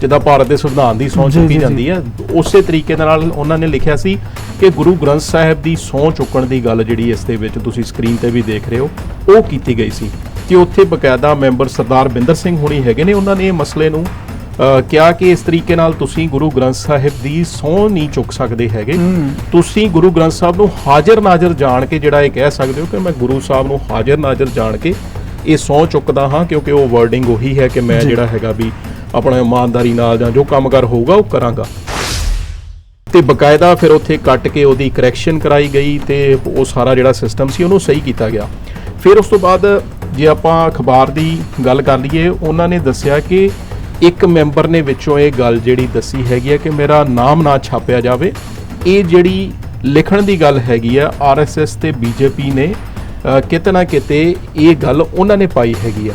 ਜਿੱਦਾਂ ਭਾਰਤ ਦੇ ਸੰਵਿਧਾਨ ਦੀ ਸਹੁੰ ਚੁੱਕੀ ਜਾਂਦੀ ਹੈ ਉਸੇ ਤਰੀਕੇ ਦੇ ਨਾਲ ਉਹਨਾਂ ਨੇ ਲਿਖਿਆ ਸੀ ਕਿ ਗੁਰੂ ਗ੍ਰੰਥ ਸਾਹਿਬ ਦੀ ਸਹੁੰ ਚੁੱਕਣ ਦੀ ਗੱਲ ਜਿਹੜੀ ਇਸ ਦੇ ਵਿੱਚ ਤੁਸੀਂ ਸਕਰੀਨ ਤੇ ਵੀ ਦੇਖ ਰਹੇ ਹੋ ਉਹ ਕੀਤੀ ਗਈ ਸੀ ਕਿ ਉੱਥੇ ਬਕਾਇਦਾ ਮੈਂਬਰ ਸਰਦਾਰ ਬਿੰਦਰ ਸਿੰਘ ਹੁਣੀ ਹੈਗੇ ਨੇ ਉਹਨਾਂ ਨੇ ਇਹ ਮਸਲੇ ਨੂੰ ਕਿਹਾ ਕਿ ਇਸ ਤਰੀਕੇ ਨਾਲ ਤੁਸੀਂ ਗੁਰੂ ਗ੍ਰੰਥ ਸਾਹਿਬ ਦੀ ਸਹੁੰ ਨਹੀਂ ਚੁੱਕ ਸਕਦੇ ਹੈਗੇ। ਤੁਸੀਂ ਗੁਰੂ ਗ੍ਰੰਥ ਸਾਹਿਬ ਨੂੰ ਹਾਜ਼ਰ ਨਾਜ਼ਰ ਜਾਣ ਕੇ ਜਿਹੜਾ ਇਹ ਕਹਿ ਸਕਦੇ ਹੋ ਕਿ ਮੈਂ ਗੁਰੂ ਸਾਹਿਬ ਨੂੰ ਹਾਜ਼ਰ ਨਾਜ਼ਰ ਜਾਣ ਕੇ ਇਹ ਸਹੁੰ ਚੁੱਕਦਾ ਹਾਂ ਕਿਉਂਕਿ ਉਹ ਵਰਡਿੰਗ ਉਹੀ ਹੈ ਕਿ ਮੈਂ। ਜਿਹੜਾ ਹੈਗਾ ਵੀ ਆਪਣਾ ਇਮਾਨਦਾਰੀ ਨਾਲ ਜਾਂ ਜੋ ਕੰਮਕਾਰ ਹੋਊਗਾ, ਉਹ ਕਰਾਂਗਾ। ਤੇ ਬਕਾਇਦਾ ਫਿਰ ਉੱਥੇ ਕੱਟ ਕੇ ਉਹਦੀ ਕਰੈਕਸ਼ਨ ਕਰਾਈ ਗਈ ਤੇ ਉਹ ਸਾਰਾ ਜਿਹੜਾ ਸਿਸਟਮ ਸੀ, ਉਹਨੂੰ ਸਹੀ ਕੀਤਾ ਗਿਆ। ਫਿਰ ਉਸ ਤੋਂ ਬਾਅਦ ਜੇ ਆਪਾਂ ਅਖਬਾਰ ਦੀ ਗੱਲ ਕਰ ਲਈਏ, ਉਹਨਾਂ ਨੇ ਦੱਸਿਆ ਕਿ ਇੱਕ ਮੈਂਬਰ ਨੇ ਵਿੱਚੋਂ ਇਹ ਗੱਲ ਜਿਹੜੀ ਦੱਸੀ ਹੈਗੀ ਹੈ ਕਿ ਮੇਰਾ ਨਾਮ ਨਾ ਛਾਪਿਆ ਜਾਵੇ। ਇਹ ਜਿਹੜੀ ਲਿਖਣ ਦੀ ਗੱਲ ਹੈਗੀ ਆ ਆਰਐਸਐਸ ਤੇ ਬੀਜੇਪੀ ਨੇ ਕਿਤੇ ਨਾ ਕਿਤੇ ਇਹ ਗੱਲ ਉਹਨਾਂ ਨੇ ਪਾਈ ਹੈਗੀ ਆ।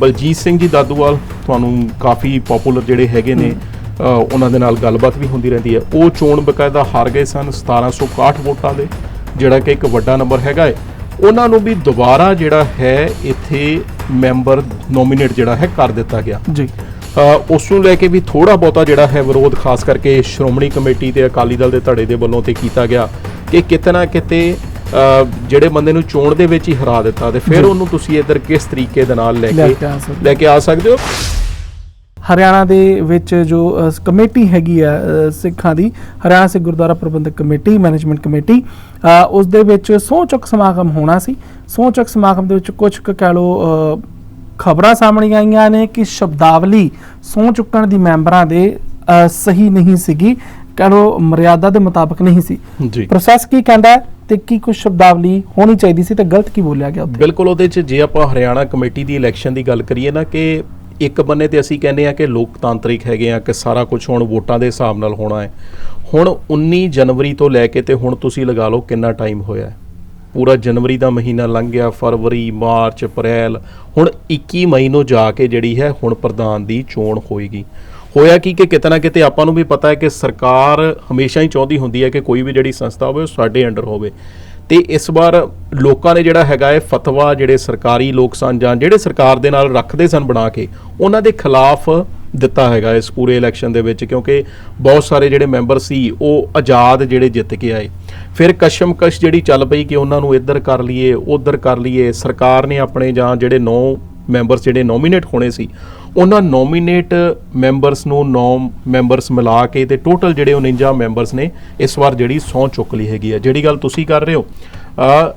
ਬਲਜੀਤ ਸਿੰਘ ਜੀ ਦਾਦੂਵਾਲ ਤੁਹਾਨੂੰ ਕਾਫੀ ਪਪੂਲਰ ਜਿਹੜੇ ਹੈਗੇ ਨੇ ਉਹਨਾਂ ਦੇ ਨਾਲ ਗੱਲਬਾਤ ਵੀ ਹੁੰਦੀ ਰਹਿੰਦੀ ਹੈ। ਉਹ ਚੋਣ ਬਕਾਇਦਾ ਹਾਰ ਗਏ ਸਨ 1761 ਵੋਟਾਂ ਦੇ ਜਿਹੜਾ ਕਿ ਇੱਕ ਵੱਡਾ ਨੰਬਰ ਹੈਗਾ ਹੈ ਉਹਨਾਂ ਨੂੰ ਵੀ ਦੁਬਾਰਾ ਜਿਹੜਾ ਹੈ ਇੱਥੇ ਮੈਂਬਰ ਨੋਮੀਨੇਟ ਜਿਹੜਾ ਹੈ ਕਰ ਦਿੱਤਾ ਗਿਆ। ਜੀ। ਉਸ ਨੂੰ ਲੈ ਕੇ ਵੀ ਥੋੜਾ ਬਹੁਤਾ ਜਿਹੜਾ ਹੈ ਵਿਰੋਧ ਖਾਸ ਕਰਕੇ ਸ਼੍ਰੋਮਣੀ ਕਮੇਟੀ ਤੇ ਅਕਾਲੀ ਦਲ ਦੇ ਧੜੇ ਦੇ ਵੱਲੋਂ ਤੇ ਕੀਤਾ ਗਿਆ ਕਿ ਕਿਤੇ ਨਾ ਕਿਤੇ ਜਿਹੜੇ ਬੰਦੇ ਨੂੰ ਚੋਣ ਦੇ ਵਿੱਚ ਹੀ ਹਰਾ ਦਿੱਤਾ ਤੇ ਫਿਰ। ਉਹਨੂੰ ਤੁਸੀਂ ਇੱਧਰ ਕਿਸ ਤਰੀਕੇ ਦੇ ਨਾਲ ਲੈ ਲੈ ਕੇ ਲੈ ਕੇ ਆ ਸਕਦੇ ਹੋ? ਹਰਿਆਣਾ ਦੇ ਵਿੱਚ ਜੋ ਕਮੇਟੀ ਹੈਗੀ ਆ ਸਿੱਖਾਂ ਦੀ Haryana Sikh Gurdwara Prabandhak committee management committee ਉਸ ਦੇ ਵਿੱਚ ਸਹੁੰ ਚੁੱਕ ਸਮਾਗਮ ਹੋਣਾ ਸੀ। ਸਹੁੰ ਚੁੱਕ ਸਮਾਗਮ ਦੇ ਵਿੱਚ ਕੁਝ ਕਹਿ ਲਓ ਖਬਰਾਂ ਸਾਹਮਣੇ ਆਈਆਂ ਨੇ ਕਿ ਸ਼ਬਦਾਵਲੀ ਸਹੁੰ ਚੁੱਕਣ ਦੀ ਮੈਂਬਰਾਂ ਦੇ ਸਹੀ ਨਹੀਂ ਸੀਗੀ। ਕਹਿ ਲਓ ਮਰਿਆਦਾ ਦੇ ਮੁਤਾਬਕ ਨਹੀਂ ਸੀ। ਜੀ। ਪ੍ਰੋਸੈਸ ਕੀ ਕਹਿੰਦਾ ਹੈ? ਤੇ ਕੀ ਕੁਝ ਸ਼ਬਦਾਵਲੀ ਹੋਣੀ ਚਾਹੀਦੀ ਸੀ ਤੇ ਗਲਤ ਕੀ ਬੋਲਿਆ ਗਿਆ ਉੱਥੇ? ਬਿਲਕੁਲ ਉਹਦੇ 'ਚ ਜੇ ਆਪਾਂ ਹਰਿਆਣਾ ਕਮੇਟੀ ਦੀ ਇਲੈਕਸ਼ਨ ਦੀ ਗੱਲ ਕਰੀਏ ਨਾ ਕਿ ਇੱਕ ਬੰਨੇ ਤੇ ਅਸੀਂ ਕਹਿੰਦੇ ਆ ਕਿ ਲੋਕਤਾਂਤਰਿਕ ਹੈਗੇ ਆ, ਕਿ ਸਾਰਾ ਕੁਝ ਹੁਣ ਵੋਟਾਂ ਦੇ ਹਿਸਾਬ ਨਾਲ ਹੋਣਾ ਹੈ। ਹੁਣ 19 ਜਨਵਰੀ ਤੋਂ ਲੈ ਕੇ ਤੇ ਹੁਣ ਤੁਸੀਂ ਲਗਾ ਲਓ ਕਿੰਨਾ ਟਾਈਮ ਹੋਇਆ ਪੂਰਾ ਜਨਵਰੀ ਦਾ ਮਹੀਨਾ ਲੰਘ ਗਿਆ, ਫਰਵਰੀ, ਮਾਰਚ, ਅਪ੍ਰੈਲ, ਹੁਣ 21 ਮਈ ਨੂੰ ਜਾ ਕੇ ਜਿਹੜੀ ਹੈ ਹੁਣ ਪ੍ਰਧਾਨ ਦੀ ਚੋਣ ਹੋਏਗੀ। ਹੋਇਆ ਕੀ ਕਿ ਕਿਤੇ ਨਾ ਕਿਤੇ ਆਪਾਂ ਨੂੰ ਵੀ ਪਤਾ ਹੈ ਕਿ ਸਰਕਾਰ ਹਮੇਸ਼ਾ ਹੀ ਚਾਹੁੰਦੀ ਹੁੰਦੀ ਹੈ ਕਿ ਕੋਈ ਵੀ ਜਿਹੜੀ ਸੰਸਥਾ ਹੋਵੇ ਉਹ ਸਾਡੇ ਅੰਡਰ ਹੋਵੇ। ਤੇ ਇਸ ਵਾਰ ਲੋਕਾਂ ਨੇ ਜਿਹੜਾ ਹੈਗਾ ਹੈ ਫਤਵਾ ਜਿਹੜੇ ਸਰਕਾਰੀ ਲੋਕ ਸਨ ਜਾਂ ਜਿਹੜੇ ਸਰਕਾਰ ਦੇ ਨਾਲ ਰੱਖਦੇ ਸਨ ਬਣਾ ਕੇ, ਉਹਨਾਂ ਦੇ ਖਿਲਾਫ ਦਿੱਤਾ ਹੈਗਾ ਇਸ ਪੂਰੇ ਇਲੈਕਸ਼ਨ ਦੇ ਵਿੱਚ ਕਿਉਂਕਿ ਬਹੁਤ ਸਾਰੇ ਜਿਹੜੇ ਮੈਂਬਰ ਸੀ ਉਹ ਆਜ਼ਾਦ ਜਿਹੜੇ ਜਿੱਤ ਕੇ ਆਏ। ਫਿਰ ਕਸ਼ਮਕਸ਼ ਜਿਹੜੀ ਚੱਲ ਪਈ ਕਿ ਉਹਨਾਂ ਨੂੰ ਇੱਧਰ ਕਰ ਲਈਏ, ਉੱਧਰ ਕਰ ਲਈਏ, ਸਰਕਾਰ ਨੇ ਆਪਣੇ ਜਾਂ ਜਿਹੜੇ ਨੌ ਮੈਂਬਰਸ ਜਿਹੜੇ ਨੋਮੀਨੇਟ ਹੋਣੇ ਸੀ ਉਹਨਾਂ ਨੋਮੀਨੇਟ ਮੈਂਬਰਸ ਨੂੰ ਨੌ ਮੈਂਬਰਸ ਮਿਲਾ ਕੇ ਤੇ ਟੋਟਲ ਜਿਹੜੇ 49 ਮੈਂਬਰਸ ਨੇ, ਇਸ ਵਾਰ ਜਿਹੜੀ ਸਹੁੰ ਚੁੱਕ ਲਈ ਹੈਗੀ ਆ। ਜਿਹੜੀ ਗੱਲ ਤੁਸੀਂ ਕਰ ਰਹੇ ਹੋ ਆ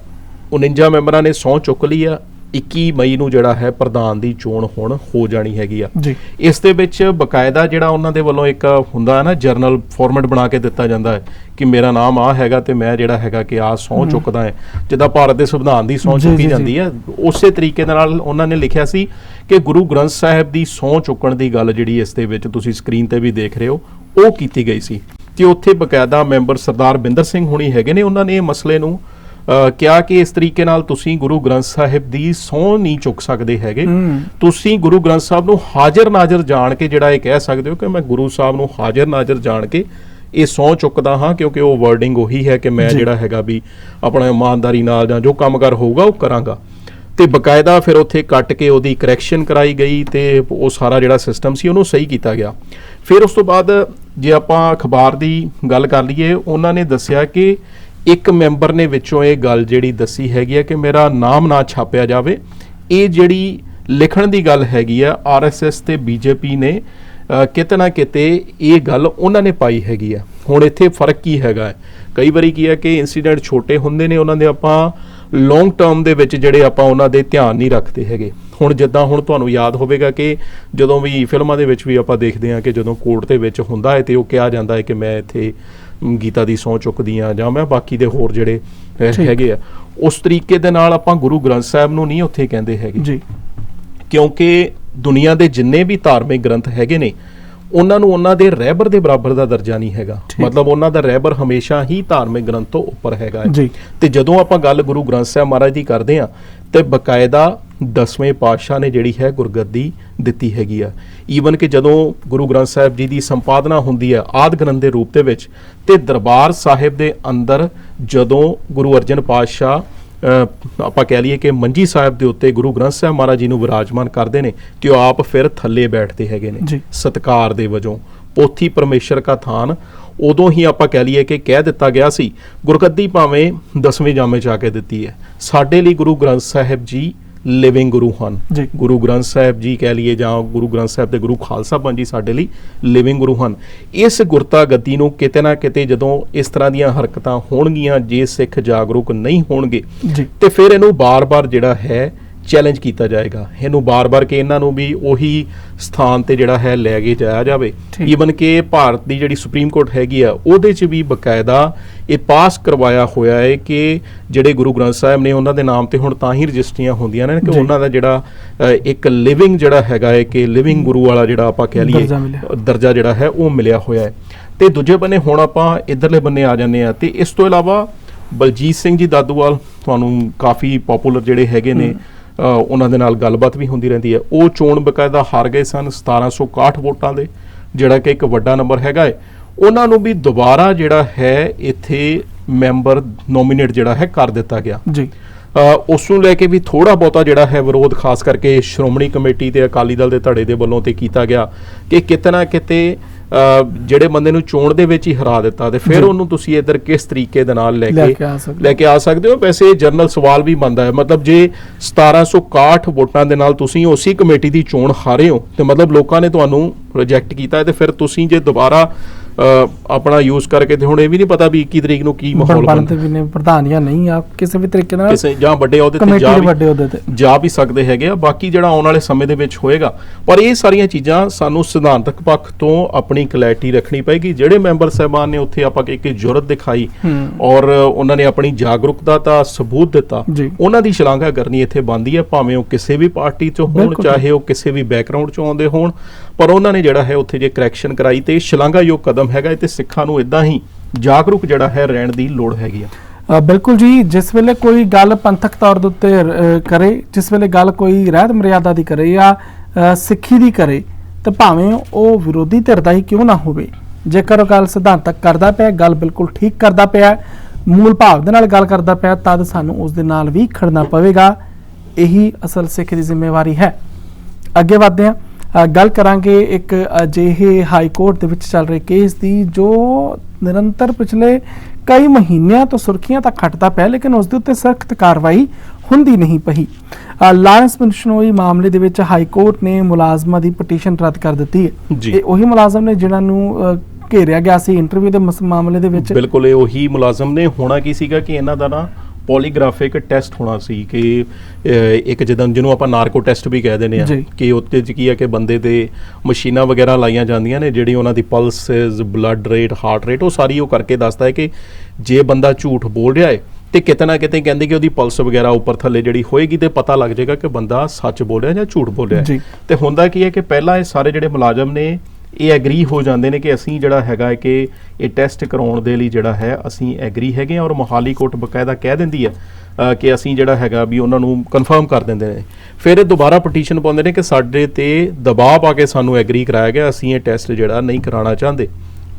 49 ਮੈਂਬਰਾਂ ਨੇ ਸਹੁੰ ਚੁੱਕ ਲਈ ਆ 21 ਮਈ ਨੂੰ ਜਿਹੜਾ ਹੈ ਪ੍ਰਧਾਨ ਦੀ ਚੋਣ ਹੁਣ ਹੋ ਜਾਣੀ ਹੈਗੀ ਆ। ਜੀ। ਇਸ ਦੇ ਵਿੱਚ ਬਕਾਇਦਾ ਜਿਹੜਾ ਉਹਨਾਂ ਦੇ ਵੱਲੋਂ ਇੱਕ ਹੁੰਦਾ ਹੈ ਨਾ ਜਰਨਲ ਫਾਰਮੈਟ ਬਣਾ ਕੇ ਦਿੱਤਾ ਜਾਂਦਾ ਹੈ ਕਿ ਮੇਰਾ ਨਾਮ ਆ ਹੈਗਾ ਤੇ ਮੈਂ ਜਿਹੜਾ ਹੈਗਾ ਕਿ ਆ ਸਹੁੰ ਚੁੱਕਦਾ ਹੈ। ਜਿੱਦਾਂ ਭਾਰਤ ਦੇ ਸੰਵਿਧਾਨ ਦੀ ਜੀ, ਚੁੱਕੀ। ਜਾਂਦੀ ਹੈ ਉਸੇ ਤਰੀਕੇ ਦੇ ਨਾਲ ਉਹਨਾਂ ਨੇ ਲਿਖਿਆ ਸੀ ਕਿ ਗੁਰੂ ਗ੍ਰੰਥ ਸਾਹਿਬ ਦੀ ਸਹੁੰ ਚੁੱਕਣ ਦੀ ਗੱਲ ਜਿਹੜੀ ਇਸ ਦੇ ਵਿੱਚ ਤੁਸੀਂ ਸਕਰੀਨ ਤੇ ਵੀ ਦੇਖ ਰਹੇ ਹੋ ਉਹ ਕੀਤੀ ਗਈ ਸੀ। ਕਿ ਉੱਥੇ ਬਕਾਇਦਾ ਮੈਂਬਰ ਸਰਦਾਰ ਬਿੰਦਰ ਸਿੰਘ ਹੁਣੀ ਹੈਗੇ ਨੇ ਉਹਨਾਂ ਨੇ ਇਹ ਮਸਲੇ ਨੂੰ ਕਿਹਾ ਕਿ ਇਸ ਤਰੀਕੇ ਨਾਲ ਤੁਸੀਂ ਗੁਰੂ ਗ੍ਰੰਥ ਸਾਹਿਬ ਦੀ ਸਹੁੰ ਨਹੀਂ ਚੁੱਕ ਸਕਦੇ ਹੈਗੇ। ਤੁਸੀਂ ਗੁਰੂ ਗ੍ਰੰਥ ਸਾਹਿਬ ਨੂੰ ਹਾਜ਼ਰ ਨਾਜ਼ਰ ਜਾਣ ਕੇ ਜਿਹੜਾ ਇਹ ਕਹਿ ਸਕਦੇ ਹੋ ਕਿ ਮੈਂ ਗੁਰੂ ਸਾਹਿਬ ਨੂੰ ਹਾਜ਼ਰ ਨਾਜ਼ਰ ਜਾਣ ਕੇ ਇਹ ਸਹੁੰ ਚੁੱਕਦਾ ਹਾਂ ਕਿਉਂਕਿ ਉਹ ਵਰਡਿੰਗ ਉਹੀ ਹੈ ਕਿ ਮੈਂ। ਜਿਹੜਾ ਹੈਗਾ ਵੀ ਆਪਣਾ ਇਮਾਨਦਾਰੀ ਨਾਲ ਜਾਂ ਜੋ ਕੰਮਕਾਰ ਹੋਊਗਾ ਉਹ ਕਰਾਂਗਾ ਤੇ ਬਕਾਇਦਾ ਫਿਰ ਉੱਥੇ ਕੱਟ ਕੇ ਉਹਦੀ ਕਰੈਕਸ਼ਨ ਕਰਾਈ ਗਈ ਤੇ ਉਹ ਸਾਰਾ ਜਿਹੜਾ ਸਿਸਟਮ ਸੀ ਉਹਨੂੰ ਸਹੀ ਕੀਤਾ ਗਿਆ ਫਿਰ ਉਸ ਤੋਂ ਬਾਅਦ ਜੇ ਆਪਾਂ ਅਖਬਾਰ ਦੀ ਗੱਲ ਕਰ ਲਈਏ ਉਹਨਾਂ ਨੇ ਦੱਸਿਆ ਕਿ ਇੱਕ ਮੈਂਬਰ ਨੇ ਵਿੱਚੋਂ ਇਹ ਗੱਲ ਜਿਹੜੀ ਦੱਸੀ ਹੈਗੀ ਹੈ ਕਿ ਮੇਰਾ ਨਾਮ ਨਾ ਛਾਪਿਆ ਜਾਵੇ। ਇਹ ਜਿਹੜੀ ਲਿਖਣ ਦੀ ਗੱਲ ਹੈਗੀ ਆ ਆਰਐਸਐਸ ਤੇ ਬੀਜੇਪੀ ਨੇ ਕਿਤੇ ਨਾ ਕਿਤੇ ਇਹ ਗੱਲ ਉਹਨਾਂ ਨੇ ਪਾਈ ਹੈਗੀ ਆ। ਹੁਣ ਇੱਥੇ ਫ਼ਰਕ ਕੀ ਹੈਗਾ? ਕਈ ਵਾਰੀ ਕੀ ਹੈ ਕਿ ਇਨਸੀਡੈਂਟ ਛੋਟੇ ਹੁੰਦੇ ਨੇ, ਉਹਨਾਂ ਦੇ ਆਪਾਂ ਲੌਂਗ ਟਰਮ ਦੇ ਵਿੱਚ ਜਿਹੜੇ ਆਪਾਂ ਉਹਨਾਂ ਦੇ ਧਿਆਨ ਨਹੀਂ ਰੱਖਦੇ ਹੈਗੇ। ਹੁਣ ਜਿੱਦਾਂ ਹੁਣ ਤੁਹਾਨੂੰ ਯਾਦ ਹੋਵੇਗਾ ਕਿ ਜਦੋਂ ਵੀ ਫਿਲਮਾਂ ਦੇ ਵਿੱਚ ਵੀ ਆਪਾਂ ਦੇਖਦੇ ਹਾਂ ਕਿ ਜਦੋਂ ਕੋਰਟ ਦੇ ਵਿੱਚ ਹੁੰਦਾ ਹੈ ਤੇ ਉਹ ਕਿਹਾ ਜਾਂਦਾ ਹੈ ਕਿ ਮੈਂ ਇੱਥੇ ਗੀਤਾ ਦੀ ਸਹੁੰ ਚੁੱਕਦੀ ਆ ਜਾਂ ਮੈਂ ਬਾਕੀ ਦੇ ਹੋਰ ਜਿਹੜੇ। ਹੈਗੇ ਆ। ਉਸ ਤਰੀਕੇ ਦੇ ਨਾਲ ਆਪਾਂ ਗੁਰੂ ਗ੍ਰੰਥ ਸਾਹਿਬ ਨੂੰ ਨਹੀਂ ਉੱਥੇ ਕਹਿੰਦੇ ਹੈਗੇ। ਜੀ। ਕਿਉਂਕਿ ਦੁਨੀਆ ਦੇ ਜਿੰਨੇ ਵੀ ਧਾਰਮਿਕ ਗ੍ਰੰਥ ਹੈਗੇ ਨੇ ਉਹਨਾਂ ਨੂੰ ਉਹਨਾਂ ਦੇ ਰਹਿਬਰ ਦੇ ਬਰਾਬਰ ਦਾ ਦਰਜਾ ਨਹੀਂ ਹੈਗਾ। ਮਤਲਬ ਉਹਨਾਂ ਦਾ ਰਹਿਬਰ ਹਮੇਸ਼ਾ ਹੀ ਧਾਰਮਿਕ ਗ੍ਰੰਥ ਤੋਂ ਉੱਪਰ ਹੈਗਾ ਹੈ। ਜੀ। ਤੇ ਜਦੋਂ ਆਪਾਂ ਗੱਲ ਗੁਰੂ ਗ੍ਰੰਥ ਸਾਹਿਬ ਮਹਾਰਾਜ ਦੀ ਕਰਦੇ ਆ ਤੇ ਬਕਾਇਦਾ ਦਸਵੇਂ ਪਾਤਸ਼ਾਹ ਨੇ ਜਿਹੜੀ ਹੈ ਗੁਰਗੱਦੀ ਦਿੱਤੀ ਹੈਗੀ ਆ ਈਵਨ ਕਿ ਜਦੋਂ ਗੁਰੂ ਗ੍ਰੰਥ ਸਾਹਿਬ ਜੀ ਦੀ ਸੰਪਾਦਨਾ ਹੁੰਦੀ ਆ ਆਦ ਗ੍ਰੰਥ ਦੇ ਰੂਪ ਦੇ ਵਿੱਚ ਤੇ ਦਰਬਾਰ ਸਾਹਿਬ ਦੇ ਅੰਦਰ ਜਦੋਂ ਗੁਰੂ ਅਰਜਨ ਪਾਤਸ਼ਾਹ ਆਪਾਂ ਕਹਿ ਲਈਏ ਕਿ ਮੰਜੀ ਸਾਹਿਬ ਦੇ ਉੱਤੇ ਗੁਰੂ ਗ੍ਰੰਥ ਸਾਹਿਬ ਮਹਾਰਾਜ ਜੀ ਨੂੰ ਵਿਰਾਜਮਾਨ ਕਰਦੇ ਨੇ ਤੇ ਉਹ ਆਪ ਫਿਰ ਥੱਲੇ ਬੈਠਦੇ ਹੈਗੇ ਨੇ। ਸਤਕਾਰ ਦੇ ਵਜੋਂ। ਪੋਥੀ ਪਰਮੇਸ਼ਰ ਕਾ ਥਾਨ। ਉਦੋਂ ਹੀ ਆਪਾਂ ਕਹਿ ਲਈਏ ਕਿ ਕਹਿ ਦਿੱਤਾ ਗਿਆ ਸੀ ਗੁਰਗੱਦੀ ਭਾਵੇਂ ਦਸਵੇਂ ਜਾਮੇ ਚ ਆ ਕੇ ਦਿੱਤੀ ਹੈ। ਸਾਡੇ ਲਈ ਗੁਰੂ ਗ੍ਰੰਥ ਸਾਹਿਬ ਜੀ ਲਿਵਿੰਗ ਗੁਰੂ ਹਨ। ਗੁਰੂ ਗ੍ਰੰਥ ਸਾਹਿਬ ਜੀ ਕਹਿ ਲਈਏ ਜਾਂ ਗੁਰੂ ਗ੍ਰੰਥ ਸਾਹਿਬ ਦੇ ਗੁਰੂ ਖਾਲਸਾ ਪੰਜ ਜੀ ਸਾਡੇ ਲਈ ਲਿਵਿੰਗ ਗੁਰੂ ਹਨ। ਇਸ ਗੁਰਤਾ ਗੱਦੀ ਨੂੰ ਕਿਤੇ ਨਾ ਕਿਤੇ ਜਦੋਂ ਇਸ ਤਰ੍ਹਾਂ ਦੀਆਂ ਹਰਕਤਾਂ ਹੋਣਗੀਆਂ ਜੇ ਸਿੱਖ ਜਾਗਰੂਕ ਨਹੀਂ ਹੋਣਗੇ ਤੇ ਫਿਰ ਇਹਨੂੰ ਬਾਰ-ਬਾਰ ਜਿਹੜਾ ਹੈ ਚੈਲੰਜ ਕੀਤਾ ਜਾਏਗਾ। ਇਹਨੂੰ ਬਾਰ-ਬਾਰ ਕਿ ਇਹਨਾਂ ਨੂੰ ਵੀ ਉਹੀ ਸਥਾਨ ਤੇ ਜਿਹੜਾ ਹੈ ਲੈ ਕੇ ਜਾਇਆ ਜਾਵੇ। ਈਵਨ ਕਿ ਭਾਰਤ ਦੀ ਜਿਹੜੀ ਸੁਪਰੀਮ ਕੋਰਟ ਹੈਗੀ ਆ ਉਹਦੇ 'ਚ ਵੀ ਬਕਾਇਦਾ ਇਹ ਪਾਸ ਕਰਵਾਇਆ ਹੋਇਆ ਹੈ ਕਿ ਜਿਹੜੇ ਗੁਰੂ ਗ੍ਰੰਥ ਸਾਹਿਬ ਨੇ ਉਹਨਾਂ ਦੇ ਨਾਮ ਤੇ ਹੁਣ ਤਾਂ ਹੀ ਰਜਿਸਟਰੀਆਂ ਹੁੰਦੀਆਂ ਨੇ ਕਿ। ਉਹਨਾਂ ਦਾ ਜਿਹੜਾ ਇੱਕ ਲਿਵਿੰਗ ਜਿਹੜਾ ਹੈਗਾ ਹੈ ਕਿ ਲਿਵਿੰਗ ਗੁਰੂ ਵਾਲਾ ਜਿਹੜਾ ਆਪਾਂ ਕਹਿ ਲਈਏ ਦਰਜਾ ਜਿਹੜਾ ਹੈ ਉਹ ਮਿਲਿਆ ਹੋਇਆ ਹੈ। ਤੇ ਦੂਜੇ ਬੰਨੇ ਹੁਣ ਆਪਾਂ ਇਧਰਲੇ ਬੰਨੇ ਆ ਜਾਂਦੇ ਆ ਤੇ ਇਸ ਤੋਂ ਇਲਾਵਾ ਬਲਜੀਤ ਸਿੰਘ ਜੀ ਦਾਦੂਵਾਲ ਤੁਹਾਨੂੰ ਕਾਫੀ ਪਪੂਲਰ ਜਿਹੜੇ ਹੈਗੇ ਨੇ ਉਹਨਾਂ ਦੇ ਨਾਲ ਗੱਲਬਾਤ ਵੀ ਹੁੰਦੀ ਰਹਿੰਦੀ ਹੈ। ਉਹ ਚੋਣ ਬਕਾਇਦਾ ਹਾਰ ਗਏ ਸਨ 1761 ਵੋਟਾਂ ਦੇ ਜਿਹੜਾ ਕਿ ਇੱਕ ਵੱਡਾ ਨੰਬਰ ਹੈਗਾ ਹੈ। ਉਹਨਾਂ ਨੂੰ ਵੀ ਦੁਬਾਰਾ ਜਿਹੜਾ ਹੈ ਇੱਥੇ ਮੈਂਬਰ ਨੋਮੀਨੇਟ ਜਿਹੜਾ ਹੈ ਕਰ ਦਿੱਤਾ ਗਿਆ। ਜੀ। ਉਸ ਨੂੰ ਲੈ ਕੇ ਵੀ ਥੋੜਾ ਬਹੁਤਾ ਜਿਹੜਾ ਹੈ ਵਿਰੋਧ ਖਾਸ ਕਰਕੇ ਸ਼੍ਰੋਮਣੀ ਕਮੇਟੀ ਤੇ ਅਕਾਲੀ ਦਲ ਦੇ ਧੜੇ ਦੇ ਵੱਲੋਂ ਤੇ ਕੀਤਾ ਗਿਆ ਕਿ ਕਿਤੇ ਨਾ ਕਿਤੇ ਜਿਹੜੇ ਬੰਦੇ ਨੂੰ ਚੋਣ ਦੇ ਵਿੱਚ ਹੀ ਹਰਾ ਦਿੱਤਾ ਤੇ ਫਿਰ। ਉਹਨੂੰ ਤੁਸੀਂ ਇੱਧਰ ਕਿਸ ਤਰੀਕੇ ਦੇ ਨਾਲ ਲੈ ਕੇ ਲੈ ਕੇ ਆ ਸਕਦੇ ਹੋ? ਵੈਸੇ ਇਹ ਜਨਰਲ ਸਵਾਲ ਵੀ ਬਣਦਾ ਹੈ। ਮਤਲਬ ਜੇ 1761 ਵੋਟਾਂ ਦੇ ਨਾਲ ਤੁਸੀਂ ਉਸੇ ਕਮੇਟੀ ਦੀ ਚੋਣ ਹਾਰੇ ਹੋ ਤੇ ਮਤਲਬ ਲੋਕਾਂ ਨੇ ਤੁਹਾਨੂੰ ਰਿਜੈਕਟ ਕੀਤਾ ਹੈ ਤੇ ਫਿਰ ਤੁਸੀਂ ਜੇ ਦੁਬਾਰਾ ਆਪਣਾ ਯੂਜ਼ ਕਰਕੇ ਤੇ ਹੁਣ ਇਹ ਵੀ ਨਹੀਂ ਪਤਾ ਵੀ 21 ਤਰੀਕ ਨੂੰ ਕੀ ਮਾਹੌਲ ਬਣਦੇ ਬਣਦਾ ਵੀ ਨੇ ਪ੍ਰਧਾਨ ਜਾਂ ਨਹੀਂ ਆ ਕਿਸੇ ਵੀ ਤਰੀਕੇ ਨਾਲ ਕਿਸੇ ਜਾਂ ਵੱਡੇ ਅਹੁਦੇ ਤੇ ਜਾ ਵੀ ਵੱਡੇ ਅਹੁਦੇ ਤੇ ਜਾ ਵੀ ਸਕਦੇ ਹੈਗੇ ਆ ਬਾਕੀ ਜਿਹੜਾ ਆਉਣ ਵਾਲੇ ਸਮੇਂ ਦੇ ਵਿੱਚ ਹੋਏਗਾ ਪਰ ਇਹ ਸਾਰੀਆਂ ਚੀਜ਼ਾਂ ਸਾਨੂੰ ਸਿਧਾਂਤਕ ਪੱਖ ਤੋਂ ਆਪਣੀ ਕਲੈਰਿਟੀ ਰੱਖਣੀ ਪਏਗੀ ਜਿਹੜੇ ਮੈਂਬਰ ਸਹਿਬਾਨ ਨੇ ਉੱਥੇ ਆਪਾਂ ਕਿ ਕਿ ਜੁਰਤ ਦਿਖਾਈ। ਔਰ ਉਹਨਾਂ ਨੇ ਆਪਣੀ ਜਾਗਰੂਕਤਾ ਦਾ ਸਬੂਤ ਦਿੱਤਾ। ਉਹਨਾਂ ਦੀ ਸ਼ਲਾਘਾ ਕਰਨੀ ਇੱਥੇ ਬਣਦੀ ਹੈ ਭਾਵੇਂ ਉਹ ਕਿਸੇ ਵੀ ਪਾਰਟੀ ਚੋਂ ਹੋਣ। ਚਾਹੇ ਉਹ ਕਿਸੇ ਵੀ ਬੈਕਗ੍ਰਾਉਂਡ ਚੋਂ ਆਉਂਦੇ ਹੋਣ ਪਰ ਉਹਨਾਂ ਨੇ ਜਿਹੜਾ ਹੈ ਉੱਥੇ ਜੇ ਕਰੈਕਸ਼ਨ ਕਰਾਈ ਤੇ ਸ਼ਲਾਘਾਯੋਗ ਕਦਮ ਹੈਗਾ ਤੇ ਸਿੱਖਾਂ ਨੂੰ ਇਦਾਂ ਹੀ ਜਾਗਰੂਕ ਜਿਹੜਾ ਹੈ ਰਹਿਣ ਦੀ ਲੋੜ ਹੈਗੀ ਆ। ਬਿਲਕੁਲ ਜੀ, ਜਿਸ ਵੇਲੇ ਕੋਈ ਗੱਲ ਪੰਥਕ ਤੌਰ ਦੇ ਉੱਤੇ ਕਰੇ, ਜਿਸ ਵੇਲੇ ਗੱਲ ਕੋਈ ਰਹਿਤ ਮਰਿਆਦਾ ਦੀ ਕਰੇ ਜਾਂ ਸਿੱਖੀ ਦੀ ਕਰੇ, ਤਾਂ ਭਾਵੇਂ ਉਹ ਵਿਰੋਧੀ ਧਿਰ ਦਾ ਹੀ ਕਿਉਂ ਨਾ ਹੋਵੇ। ਜੇਕਰ ਉਹ ਗੱਲ ਸਿਧਾਂਤਕ ਕਰਦਾ ਪਿਆ, ਗੱਲ ਬਿਲਕੁਲ ਠੀਕ ਕਰਦਾ ਪਿਆ, ਮੂਲ ਭਾਵ ਦੇ ਨਾਲ ਗੱਲ ਕਰਦਾ ਪਿਆ, ਤਦ ਸਾਨੂੰ ਉਸ ਦੇ ਨਾਲ ਵੀ ਖੜਨਾ ਪਵੇਗਾ। ਇਹੀ ਅਸਲ ਸਿੱਖ ਦੀ ਜ਼ਿੰਮੇਵਾਰੀ ਹੈ। ਅੱਗੇ ਵਧਦੇ ਹਾਂ। ਗੱਲ ਕਰਾਂਗੇ ਇੱਕ ਅਜਿਹੇ ਹਾਈ ਕੋਰਟ ਦੇ ਵਿੱਚ ਚੱਲ ਰਹੇ ਕੇਸ ਦੀ ਜੋ ਨਿਰੰਤਰ ਪਿਛਲੇ ਕਈ ਮਹੀਨਿਆਂ ਤੋਂ ਸੁਰਖੀਆਂ ਤੱਕ ਖੱਟਦਾ ਪਿਆ ਲੇਕਿਨ ਉਸ ਦੇ ਉੱਤੇ ਸਖਤ ਕਾਰਵਾਈ ਹੁੰਦੀ ਨਹੀਂ ਪਈ। ਲਾਰੈਂਸ ਬਿਸ਼ਨੋਈ ਮਾਮਲੇ ਦੇ ਵਿੱਚ ਹਾਈ ਕੋਰਟ ਨੇ ਮੁਲਾਜ਼ਮਾਂ ਦੀ ਪਟੀਸ਼ਨ ਰੱਦ ਕਰ ਦਿੱਤੀ ਹੈ। ਇਹ ਉਹੀ ਮੁਲਾਜ਼ਮ ਨੇ ਜਿਨ੍ਹਾਂ ਨੂੰ ਘੇਰਿਆ ਗਿਆ ਸੀ ਇੰਟਰਵਿਊ ਦੇ ਮਾਮਲੇ ਦੇ ਵਿੱਚ। ਬਿਲਕੁਲ ਇਹ ਉਹੀ ਮੁਲਾਜ਼ਮ ਨੇ। ਹੋਣਾ ਕੀ ਸੀਗਾ ਕਿ ਇਹਨਾਂ ਦਾ ਨਾ ਪੋਲੀਗ੍ਰਾਫਿਕ ਟੈਸਟ ਹੋਣਾ ਸੀ ਕਿ ਇੱਕ ਜਦੋਂ ਜਿਹਨੂੰ ਆਪਾਂ ਨਾਰਕੋ ਟੈਸਟ ਵੀ ਕਹਿ ਦਿੰਦੇ ਆ। ਕਿ ਉੱਤੇ ਚ ਕੀ ਹੈ ਕਿ ਬੰਦੇ ਦੇ ਮਸ਼ੀਨਾਂ ਵਗੈਰਾ ਲਾਈਆਂ ਜਾਂਦੀਆਂ ਨੇ ਜਿਹੜੀ ਉਹਨਾਂ ਦੀ pulses blood rate heart rate ਉਹ ਸਾਰੀ ਉਹ ਕਰਕੇ ਦੱਸਦਾ ਹੈ ਕਿ ਜੇ ਬੰਦਾ ਝੂਠ ਬੋਲ ਰਿਹਾ ਹੈ ਤੇ ਕਿਤੇ ਨਾ ਕਿਤੇ ਕਹਿੰਦੇ ਕਿ ਉਹਦੀ ਪਲਸ ਵਗੈਰਾ ਉੱਪਰ ਥੱਲੇ ਜਿਹੜੀ ਹੋਏਗੀ ਤੇ ਪਤਾ ਲੱਗ ਜਾਏਗਾ ਕਿ ਬੰਦਾ ਸੱਚ ਬੋਲ ਰਿਹਾ ਜਾਂ ਝੂਠ ਬੋਲ ਰਿਹਾ ਤੇ ਹੁੰਦਾ ਕੀ ਹੈ ਕਿ ਪਹਿਲਾਂ ਇਹ ਸਾਰੇ ਜਿਹੜੇ ਮੁਲਾਜ਼ਮ ਨੇ ਇਹ ਐਗਰੀ ਹੋ ਜਾਂਦੇ ਨੇ ਕਿ ਅਸੀਂ ਜਿਹੜਾ ਹੈਗਾ ਹੈ ਕਿ ਇਹ ਟੈਸਟ ਕਰਾਉਣ ਦੇ ਲਈ ਜਿਹੜਾ ਹੈ, ਅਸੀਂ ਐਗਰੀ ਹੈਗੇ ਹਾਂ ਔਰ ਮੋਹਾਲੀ ਕੋਰਟ ਬਕਾਇਦਾ ਕਹਿ ਦਿੰਦੀ ਹੈ ਕਿ ਅਸੀਂ ਜਿਹੜਾ ਹੈਗਾ ਵੀ ਉਹਨਾਂ ਨੂੰ ਕਨਫਰਮ ਕਰ ਦਿੰਦੇ ਨੇ। ਫਿਰ ਇਹ ਦੁਬਾਰਾ ਪਟੀਸ਼ਨ ਪਾਉਂਦੇ ਨੇ ਕਿ ਸਾਡੇ ਤੇ ਦਬਾਅ ਪਾ ਕੇ ਸਾਨੂੰ ਐਗਰੀ ਕਰਾਇਆ ਗਿਆ, ਅਸੀਂ ਇਹ ਟੈਸਟ ਜਿਹੜਾ ਨਹੀਂ ਕਰਾਉਣਾ ਚਾਹੁੰਦੇ।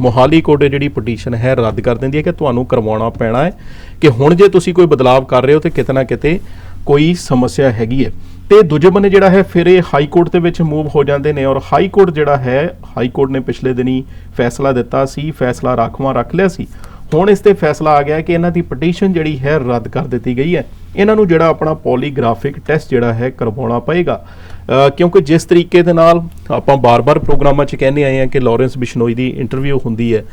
ਮੋਹਾਲੀ ਕੋਰਟ ਇਹ ਜਿਹੜੀ ਪਟੀਸ਼ਨ ਹੈ, ਰੱਦ ਕਰ ਦਿੰਦੀ ਹੈ ਕਿ ਤੁਹਾਨੂੰ ਕਰਵਾਉਣਾ ਪੈਣਾ ਹੈ ਕਿ ਹੁਣ ਜੇ ਤੁਸੀਂ ਕੋਈ ਬਦਲਾਵ ਕਰ ਰਹੇ ਹੋ ਤੇ ਕਿਤੇ ਨਾ ਕਿਤੇ ਕੋਈ ਸਮੱਸਿਆ ਹੈਗੀ ਹੈ। ਤੇ ਦੂਜੇ ਬੰਨੇ ਜਿਹੜਾ ਹੈ, ਫਿਰ ਇਹ ਹਾਈ ਕੋਰਟ ਦੇ ਵਿੱਚ ਮੂਵ ਹੋ ਜਾਂਦੇ ਨੇ ਔਰ ਹਾਈ ਕੋਰਟ ਜਿਹੜਾ ਹੈ, ਹਾਈ ਕੋਰਟ ਨੇ ਪਿਛਲੇ ਦਿਨੀ ਫੈਸਲਾ ਦਿੱਤਾ ਸੀ, ਫੈਸਲਾ ਰਾਖਵਾਂ ਰੱਖ ਲਿਆ ਸੀ। ਹੁਣ ਇਸ ਤੇ ਫੈਸਲਾ ਆ ਗਿਆ ਕਿ ਇਹਨਾਂ ਦੀ ਪਟੀਸ਼ਨ ਜਿਹੜੀ ਹੈ, ਰੱਦ ਕਰ ਦਿੱਤੀ ਗਈ ਹੈ। ਇਹਨਾਂ ਨੂੰ ਜਿਹੜਾ ਆਪਣਾ ਪੋਲੀਗ੍ਰਾਫਿਕ ਟੈਸਟ ਜਿਹੜਾ ਹੈ, ਕਰਵਾਉਣਾ ਪਏਗਾ। ਕਿਉਂਕਿ ਜਿਸ ਤਰੀਕੇ ਦੇ ਨਾਲ ਆਪਾਂ ਬਾਰ-ਬਾਰ ਪ੍ਰੋਗਰਾਮਾਂ 'ਚ ਕਹਿੰਦੇ ਆਏ ਹਾਂ ਕਿ ਲਾਰੈਂਸ ਬਿਸ਼ਨੋਈ ਦੀ ਇੰਟਰਵਿਊ ਹੁੰਦੀ ਹੈ,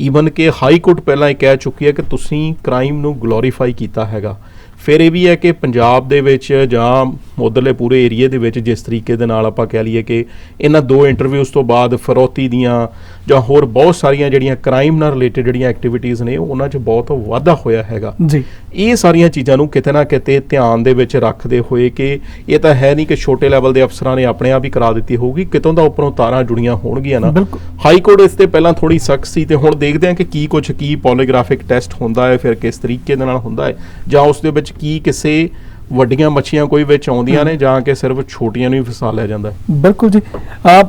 ਈਵਨ ਕਿ ਹਾਈ ਕੋਰਟ ਪਹਿਲਾਂ ਇਹ ਕਹਿ ਚੁੱਕੀ ਹੈ ਕਿ ਤੁਸੀਂ ਕ੍ਰਾਈਮ ਨੂੰ ਗਲੋਰੀਫਾਈ ਕੀਤਾ ਹੈਗਾ। ਫਿਰ ਇਹ ਵੀ ਹੈ ਕਿ ਪੰਜਾਬ ਦੇ ਵਿੱਚ ਜਾਂ ਉਧਰਲੇ ਪੂਰੇ ਏਰੀਏ ਦੇ ਵਿੱਚ ਜਿਸ ਤਰੀਕੇ ਦੇ ਨਾਲ ਆਪਾਂ ਕਹਿ ਲਈਏ ਕਿ ਇਹਨਾਂ ਦੋ ਇੰਟਰਵਿਊਜ਼ ਤੋਂ ਬਾਅਦ ਫਰੋਤੀ ਦੀਆਂ ਜਾਂ ਹੋਰ ਬਹੁਤ ਸਾਰੀਆਂ ਜਿਹੜੀਆਂ ਕ੍ਰਾਈਮ ਨਾਲ ਰਿਲੇਟਡ ਜਿਹੜੀਆਂ ਐਕਟੀਵਿਟੀਜ਼ ਨੇ ਉਹਨਾਂ 'ਚ ਬਹੁਤ ਵਾਧਾ ਹੋਇਆ ਹੈਗਾ। ਜੀ। ਇਹ ਸਾਰੀਆਂ ਚੀਜ਼ਾਂ ਨੂੰ ਕਿਤੇ ਨਾ ਕਿਤੇ ਧਿਆਨ ਦੇ ਵਿੱਚ ਰੱਖਦੇ ਹੋਏ ਕਿ ਇਹ ਤਾਂ ਹੈ ਨਹੀਂ ਕਿ ਛੋਟੇ ਲੈਵਲ ਦੇ ਅਫਸਰਾਂ ਨੇ ਆਪਣੇ ਆਪ ਹੀ ਕਰਾ ਦਿੱਤੀ ਹੋਊਗੀ ਕਿਤੋਂ ਦਾ ਉੱਪਰੋਂ ਤਾਰਾਂ ਜੁੜੀਆਂ ਹੋਣਗੀਆਂ ਨਾ। ਹਾਈ ਕੋਰਟ ਇਸ ਤੇ ਪਹਿਲਾਂ ਥੋੜੀ ਸਖਤ ਸੀ ਤੇ ਹੁਣ ਦੇਖਦੇ ਹਾਂ ਕਿ ਕੀ ਕੁਝ ਕੀ ਪੋਲੀਗ੍ਰਾਫਿਕ ਟੈਸਟ ਹੁੰਦਾ ਹੈ ਫਿਰ ਕਿਸ ਤਰੀਕੇ ਦੇ ਨਾਲ ਹੁੰਦਾ ਹੈ ਜਾਂ ਉਸ ਦੇ ਵਿੱਚ ਕੀ ਕਿਸੇ ਵੱਡੀਆਂ ਮੱਛੀਆਂ ਕੋਈ ਵਿੱਚ ਆਉਂਦੀਆਂ ਨੇ ਜਾਂ ਕਿ ਸਿਰਫ ਛੋਟੀਆਂ ਨੂੰ ਹੀ ਫਸਾ ਲਿਆ ਜਾਂਦਾ ਬਿਲਕੁਲ ਜੀ।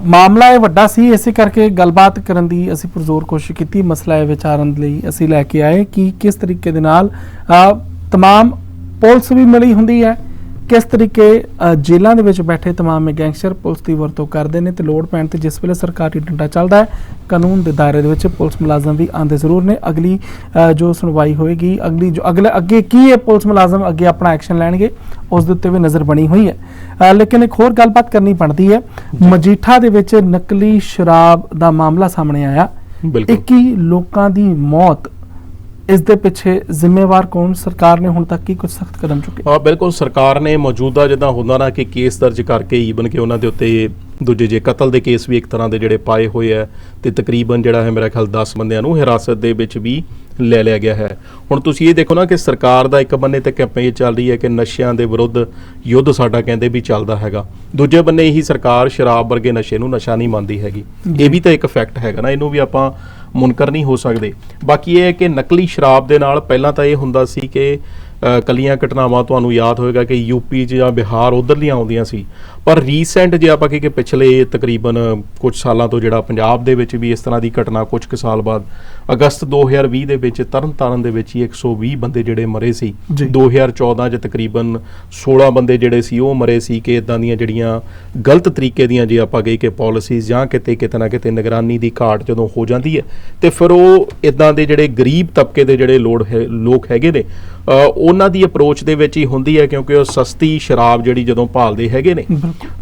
ਮਾਮਲਾ ਇਹ ਵੱਡਾ ਸੀ ਇਸੇ ਕਰਕੇ ਗੱਲਬਾਤ ਕਰਨ ਦੀ ਅਸੀਂ ਪੁਰਜ਼ੋਰ ਕੋਸ਼ਿਸ਼ ਕੀਤੀ ਮਸਲਾ ਇਹ ਵਿਚਾਰਨ ਲਈ ਅਸੀਂ ਲੈ ਕੇ ਆਏ ਕਿ ਕਿਸ ਤਰੀਕੇ ਦੇ ਨਾਲ ਤਮਾਮ ਪੁਲਿਸ ਵੀ ਮਿਲੀ ਹੁੰਦੀ ਹੈ। ਕਿਸ ਤਰੀਕੇ ਅ, ਜੇਲ੍ਹਾਂ ਦੇ ਵਿੱਚ ਬੈਠੇ तमाम ਗੈਂਗਸਟਰ ਪੁਲਿਸ ਦੀ ਵਰਤੋਂ ਕਰਦੇ ਨੇ ਤੇ ਲੋੜ ਪੈਣ ਤੇ ਜਿਸ ਵੇਲੇ ਸਰਕਾਰੀ ਡੰਡਾ ਚੱਲਦਾ ਹੈ ਕਾਨੂੰਨ ਦੇ ਦਾਇਰੇ ਦੇ ਵਿੱਚ ਪੁਲਿਸ ਮੁਲਾਜ਼ਮ ਵੀ ਆਂਦੇ ਜ਼ਰੂਰ ਨੇ ਅਗਲੀ ਅ, ਜੋ ਸੁਣਵਾਈ ਹੋਏਗੀ ਅਗਲੀ ਜੋ ਅਗਲੇ ਅੱਗੇ ਕੀ ਇਹ ਪੁਲਿਸ ਮੁਲਾਜ਼ਮ ਅੱਗੇ ਆਪਣਾ ਐਕਸ਼ਨ ਲੈਣਗੇ ਉਸ ਦੇ ਉੱਤੇ ਵੀ ਨਜ਼ਰ ਬਣੀ ਹੋਈ ਹੈ ਅ, ਲੇਕਿਨ ਇੱਕ ਹੋਰ ਗੱਲਬਾਤ ਕਰਨੀ ਬਣਦੀ ਹੈ ਮਜੀਠਾ ਦੇ ਵਿੱਚ ਨਕਲੀ ਸ਼ਰਾਬ ਦਾ ਮਾਮਲਾ ਸਾਹਮਣੇ ਆਇਆ ਬਿਲਕੁਲ 21 ਲੋਕਾਂ ਦੀ ਮੌਤ ਇਸ ਦੇ ਪਿੱਛੇ ਜ਼ਿੰਮੇਵਾਰ ਕੌਣ? ਸਰਕਾਰ ਨੇ ਹੁਣ ਤੱਕ ਕੀ ਕੁਝ ਸਖਤ ਕਦਮ ਚੁੱਕੇ? ਹਾਂ, ਬਿਲਕੁਲ ਸਰਕਾਰ ਨੇ ਮੌਜੂਦਾ ਜਿੱਦਾਂ ਹੁੰਦਾ ਨਾ ਕਿ ਕੇਸ ਦਰਜ ਕਰਕੇ ਈਵਨ ਕਿ ਉਹਨਾਂ ਦੇ ਉੱਤੇ ਦੂਜੇ ਜੇ ਕਤਲ ਦੇ ਕੇਸ ਵੀ ਇੱਕ ਤਰ੍ਹਾਂ ਦੇ ਜਿਹੜੇ ਪਾਏ ਹੋਏ ਆ ਤੇ ਤਕਰੀਬਨ ਜਿਹੜਾ ਹੈ ਮੇਰਾ ਖਿਆਲ 10 ਬੰਦਿਆਂ ਨੂੰ ਹਿਰਾਸਤ ਦੇ ਵਿੱਚ ਵੀ ਲੈ ਲਿਆ ਗਿਆ ਹੈ। ਹੁਣ ਤੁਸੀਂ ਇਹ ਦੇਖੋ ਨਾ ਕਿ ਸਰਕਾਰ ਦਾ ਇੱਕ ਬੰਨੇ ਤੇ ਕੈਂਪੇਨ ਚੱਲ ਰਹੀ ਹੈ ਕਿ ਨਸ਼ਿਆਂ ਦੇ ਵਿਰੁੱਧ ਯੁੱਧ ਸਾਡਾ ਕਹਿੰਦੇ ਵੀ ਚੱਲਦਾ ਹੈਗਾ। ਦੂਜੇ ਬੰਨੇ ਹੀ ਸਰਕਾਰ ਸ਼ਰਾਬ ਵਰਗੇ ਨਸ਼ੇ ਨੂੰ ਨਸ਼ਾ ਨਹੀਂ ਮੰਨਦੀ ਹੈਗੀ। ਇਹ ਵੀ ਤਾਂ ਇੱਕ ਫੈਕਟ ਹੈਗਾ ਨਾ, ਇਹਨੂੰ ਵੀ ਆਪਾਂ ਮੁਨਕਰ ਨਹੀਂ ਹੋ ਸਕਦੇ। ਬਾਕੀ ਇਹ ਹੈ ਕਿ ਨਕਲੀ ਸ਼ਰਾਬ ਦੇ ਨਾਲ ਪਹਿਲਾਂ ਤਾਂ ਇਹ ਹੁੰਦਾ ਸੀ ਕਿ ਕੱਲੀਆਂ ਘਟਨਾਵਾਂ ਤੁਹਾਨੂੰ ਯਾਦ ਹੋਵੇਗਾ ਕਿ ਯੂਪੀ 'ਚ ਜਾਂ ਬਿਹਾਰ ਉਧਰਲੀਆਂ ਆਉਂਦੀਆਂ ਸੀ ਪਰ ਰੀਸੈਂਟ ਜੇ ਆਪਾਂ ਕਹੀਏ ਕਿ ਪਿਛਲੇ ਤਕਰੀਬਨ ਕੁਝ ਸਾਲਾਂ ਤੋਂ ਜਿਹੜਾ ਪੰਜਾਬ ਦੇ ਵਿੱਚ ਵੀ ਇਸ ਤਰ੍ਹਾਂ ਦੀ ਘਟਨਾ ਕੁਝ ਕੁ ਸਾਲ ਬਾਅਦ ਅਗਸਤ 2020 ਦੇ ਵਿੱਚ ਤਰਨਤਾਰਨ ਦੇ ਵਿੱਚ ਹੀ 120 ਬੰਦੇ ਜਿਹੜੇ ਮਰੇ ਸੀ ਜੀ। 2014 'ਚ ਤਕਰੀਬਨ 16 ਬੰਦੇ ਜਿਹੜੇ ਸੀ ਉਹ ਮਰੇ ਸੀ ਕਿ ਇਦਾਂ ਦੀਆਂ ਜਿਹੜੀਆਂ ਗਲਤ ਤਰੀਕੇ ਦੀਆਂ ਜੇ ਆਪਾਂ ਕਹੀਏ ਕਿ ਪਾਲਿਸੀਜ਼ ਜਾਂ ਕਿਤੇ ਕਿਤੇ ਨਾ ਕਿਤੇ ਨਿਗਰਾਨੀ ਦੀ ਘਾਟ ਜਦੋਂ ਹੋ ਜਾਂਦੀ ਹੈ ਤੇ ਫਿਰ ਉਹ ਇਦਾਂ ਦੇ ਜਿਹੜੇ ਗਰੀਬ ਤਬਕੇ ਦੇ ਜਿਹੜੇ ਲੋੜ ਲੋਕ ਹੈਗੇ ਨੇ ਉਹਨਾਂ ਦੀ ਅਪਰੋਚ ਦੇ ਵਿੱਚ ਹੀ ਹੁੰਦੀ ਹੈ ਕਿਉਂਕਿ ਉਹ ਸਸਤੀ ਸ਼ਰਾਬ ਜਿਹੜੀ ਜਦੋਂ ਭਾਲਦੇ ਹੈਗੇ ਨੇ।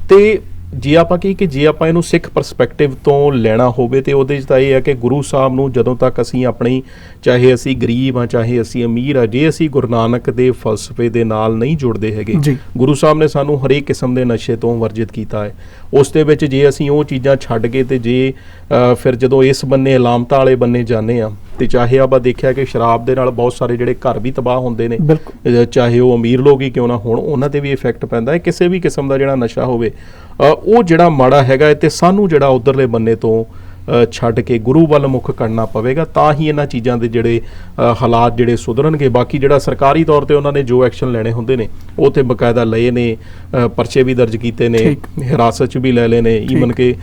ਤੇ ਜੇ ਆਪਾਂ ਕਹੀਏ ਕਿ ਜੇ ਆਪਾਂ ਇਹਨੂੰ ਸਿੱਖ ਪਰਸਪੈਕਟਿਵ ਤੋਂ ਲੈਣਾ ਹੋਵੇ ਤੇ ਉਹਦੇ 'ਚ ਤਾਂ ਇਹ ਹੈ ਕਿ ਗੁਰੂ ਸਾਹਿਬ ਨੂੰ ਜਦੋਂ ਤੱਕ ਅਸੀਂ ਆਪਣੀ ਚਾਹੇ ਅਸੀਂ ਗਰੀਬ ਆ ਚਾਹੇ ਅਸੀਂ ਅਮੀਰ ਆ ਜੇ ਅਸੀਂ ਗੁਰੂ ਨਾਨਕ ਦੇ ਫਲਸਫੇ ਦੇ ਨਾਲ ਨਹੀਂ ਜੁੜਦੇ ਹੈਗੇ। ਗੁਰੂ ਸਾਹਿਬ ਨੇ ਸਾਨੂੰ ਹਰੇਕ ਕਿਸਮ ਦੇ ਨਸ਼ੇ ਤੋਂ ਵਰਜਿਤ ਕੀਤਾ ਹੈ। ਉਸ ਦੇ ਵਿੱਚ ਜੇ ਅਸੀਂ ਉਹ ਚੀਜ਼ਾਂ ਛੱਡ ਕੇ ਤੇ ਜੇ ਫਿਰ ਜਦੋਂ ਇਸ ਬੰਨੇ ਅਲਾਮਤਾਂ ਵਾਲੇ ਬੰਨੇ ਜਾਂਦੇ ਆ ਤੇ ਚਾਹੇ ਆਪਾਂ ਦੇਖਿਆ ਕਿ ਸ਼ਰਾਬ ਦੇ ਨਾਲ ਬਹੁਤ ਸਾਰੇ ਜਿਹੜੇ ਘਰ ਵੀ ਤਬਾਹ ਹੁੰਦੇ ਨੇ ਚਾਹੇ ਉਹ ਅਮੀਰ ਲੋਕ ਹੀ ਕਿਉਂ ਨਾ ਹੋਣ ਉਹਨਾਂ ਤੇ ਵੀ ਇਫੈਕਟ ਪੈਂਦਾ ਹੈ। ਕਿਸੇ ਵੀ ਕਿਸਮ ਦਾ ਜਿਹੜਾ ਨਸ਼ਾ ਹੋਵੇ ਉਹ ਜਿਹੜਾ ਮਾੜਾ ਹੈਗਾ ਤੇ ਸਾਨੂੰ ਜਿਹੜਾ ਉਧਰਲੇ ਬੰਨੇ ਤੋਂ ਛੱਡ ਕੇ ਗੁਰੂ ਵੱਲ ਮੁਖ ਕਰਨਾ ਪਵੇਗਾ ਤਾਂ ਹੀ ਇਹਨਾਂ ਚੀਜ਼ਾਂ ਦੇ ਜਿਹੜੇ ਹਾਲਾਤ ਜਿਹੜੇ ਸੁਧਰਨਗੇ। ਬਾਕੀ ਜਿਹੜਾ ਸਰਕਾਰੀ ਤੌਰ ਤੇ ਉਹਨਾਂ ਨੇ ਜੋ ਐਕਸ਼ਨ ਲੈਣੇ ਹੁੰਦੇ ਨੇ ਉਹ ਤੇ ਬਕਾਇਦਾ ਲਏ ਨੇ ਪਰਚੇ ਵੀ ਦਰਜ ਕੀਤੇ ਨੇ। ਹਿਰਾਸਤ 'ਚ ਵੀ ਲੈ ਲਏ ਨੇ। ਈਵਨ ਕਿ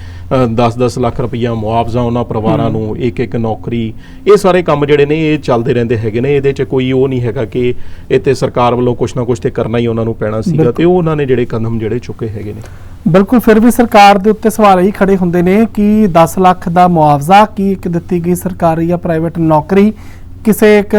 10-10 ਲੱਖ ਰੁਪਈਆ ਮੁਆਵਜ਼ਾ ਉਹਨਾਂ ਪਰਿਵਾਰਾਂ ਨੂੰ ਇੱਕ ਇੱਕ ਨੌਕਰੀ ਇਹ ਸਾਰੇ ਕੰਮ ਜਿਹੜੇ ਨੇ ਇਹ ਚੱਲਦੇ ਰਹਿੰਦੇ ਹੈਗੇ ਨੇ। ਇਹਦੇ 'ਚ ਕੋਈ ਉਹ ਨਹੀਂ ਹੈਗਾ ਕਿ ਇੱਥੇ ਸਰਕਾਰ ਵੱਲੋਂ ਕੁਝ ਨਾ ਕੁਝ ਤੇ ਕਰਨਾ ਹੀ ਉਹਨਾਂ ਨੂੰ ਪੈਣਾ ਸੀਗਾ। ਤੇ ਉਹ ਉਹਨਾਂ ਨੇ ਜਿਹੜੇ ਕਦਮ ਜਿਹੜੇ ਚੁੱਕੇ ਹੈਗੇ ਨੇ। ਬਿਲਕੁਲ ਫਿਰ ਵੀ ਸਰਕਾਰ ਦੇ ਉੱਤੇ ਸਵਾਲ ਇਹੀ ਖੜੇ ਹੁੰਦੇ ਨੇ ਕਿ 10 ਲੱਖ ਦਾ ਮੁਆਵਜ਼ਾ ਕੀ ਇੱਕ ਦਿੱਤੀ ਗਈ ਸਰਕਾਰੀ ਜਾਂ ਪ੍ਰਾਈਵੇਟ ਨੌਕਰੀ ਕਿਸੇ ਇੱਕ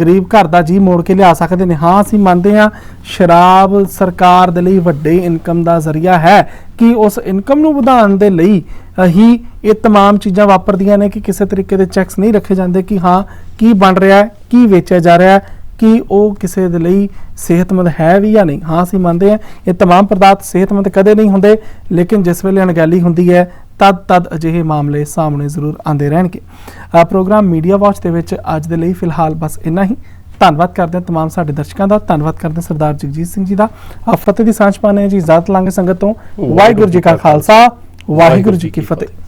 ਗਰੀਬ ਘਰ ਦਾ ਜੀ ਮੋੜ ਕੇ ਲਿਆ ਸਕਦੇ ਨੇ ਹਾਂ ਅਸੀਂ ਮੰਨਦੇ ਹਾਂ ਸ਼ਰਾਬ ਸਰਕਾਰ ਦੇ ਲਈ ਵੱਡੇ ਇਨਕਮ ਦਾ ਜ਼ਰੀਆ ਹੈ ਕਿ ਉਸ ਇਨਕਮ ਨੂੰ ਵਧਾਉਣ ਦੇ ਲਈ ਅ, ਹੀ ਇਹ तमाम ਚੀਜ਼ਾਂ ਵਾਪਰਦੀਆਂ ਨੇ ਕਿ ਕਿਸੇ ਤਰੀਕੇ ਦੇ ਚੈੱਕਸ ਨਹੀਂ ਰੱਖੇ ਜਾਂਦੇ ਕਿ ਹਾਂ ਕੀ ਬਣ ਰਿਹਾ ਹੈ ਕੀ ਵੇਚਿਆ ਜਾ ਰਿਹਾ ਹੈ ਕਿ ਉਹ ਕਿਸੇ ਦੇ ਲਈ ਸਿਹਤਮੰਦ ਹੈ ਵੀ ਜਾਂ ਨਹੀਂ ਹਾਂ ਅਸੀਂ ਮੰਨਦੇ ਹਾਂ ਇਹ तमाम ਪਦਾਰਥ ਸਿਹਤਮੰਦ ਕਦੇ ਨਹੀਂ ਹੁੰਦੇ ਲੇਕਿਨ ਜਿਸ ਵੇਲੇ ਅਣਗਹਿਲੀ ਹੁੰਦੀ ਹੈ ਤਦ ਤਦ ਅਜਿਹੇ ਮਾਮਲੇ ਸਾਹਮਣੇ ਜ਼ਰੂਰ ਆਉਂਦੇ ਰਹਿਣਗੇ ਆ ਪ੍ਰੋਗਰਾਮ ਮੀਡੀਆ ਵਾਚ ਦੇ ਵਿੱਚ ਅੱਜ ਦੇ ਲਈ ਫਿਲਹਾਲ ਬਸ ਇੰਨਾ ਹੀ ਧੰਨਵਾਦ ਕਰਦੇ ਹਾਂ तमाम ਸਾਡੇ ਦਰਸ਼ਕਾਂ ਦਾ ਧੰਨਵਾਦ ਕਰਦੇ ਹਾਂ ਸਰਦਾਰ ਜਗਜੀਤ ਸਿੰਘ ਜੀ ਦਾ ਆ ਫਤਿਹ ਦੀ ਸਾਂਝ ਪਾਣੇ ਜੀ ਇਜਾਜ਼ਤ ਲਾਂਗੇ ਸੰਗਤ ਤੋਂ ਵਾਹਿਗੁਰੂ ਜੀ ਕਾ ਖਾਲਸਾ ਵਾਹਿਗੁਰੂ ਜੀ ਕੀ ਫਤਿਹ